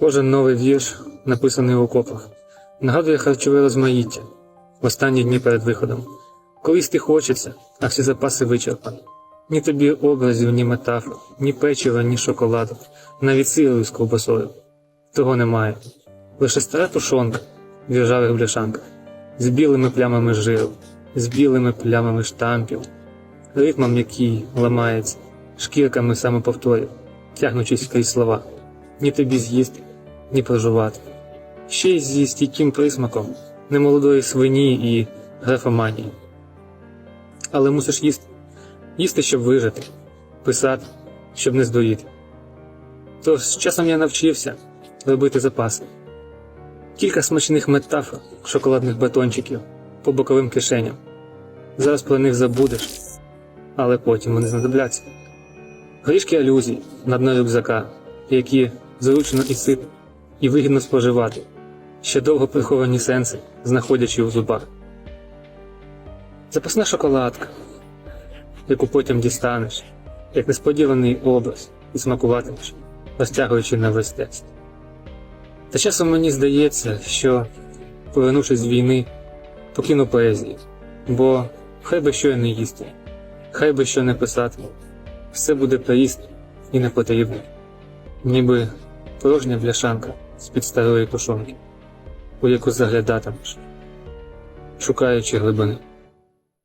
Кожен новий вірш, написаний у окопах, нагадує харчове розмаїття в останні дні перед виходом. Колись ти хочеться, а всі запаси вичерпані. Ні тобі образів, ні метафор, ні печива, ні шоколаду, навіть сиру з ковбасою. Того немає. Лише стара тушонка в ржавих бляшанках, з білими плямами жиру, з білими плямами штампів, ритмом, який ламається, шкірками самоповторів, тягнучись крізь слова. Ні тобі з'їсти, ні прожувати. Ще й зі стійким присмаком немолодої свині і графоманії. Але мусиш їсти. Їсти, щоб вижити, писати, щоб не здуріти. Тож з часом я навчився робити запаси. Кілька смачних метафор, шоколадних батончиків по боковим кишеням. Зараз про них забудеш, але потім вони знадобляться. Горішки алюзій на дно рюкзака, які зручно і ситно, і вигідно споживати, ще довго приховані сенси, знаходячи у зубах. Запасна шоколадка, яку потім дістанеш, як несподіваний образ і смакуватимеш, розтягуючи на весь текст. Та часом мені здається, що, повернувшись з війни, покину поезію, бо хай би що я не їсти, хай би що не писати, все буде приїсти і не потрібно, ніби порожня бляшанка з-під старої тушонки, у яку заглядатимеш, шукаючи глибини.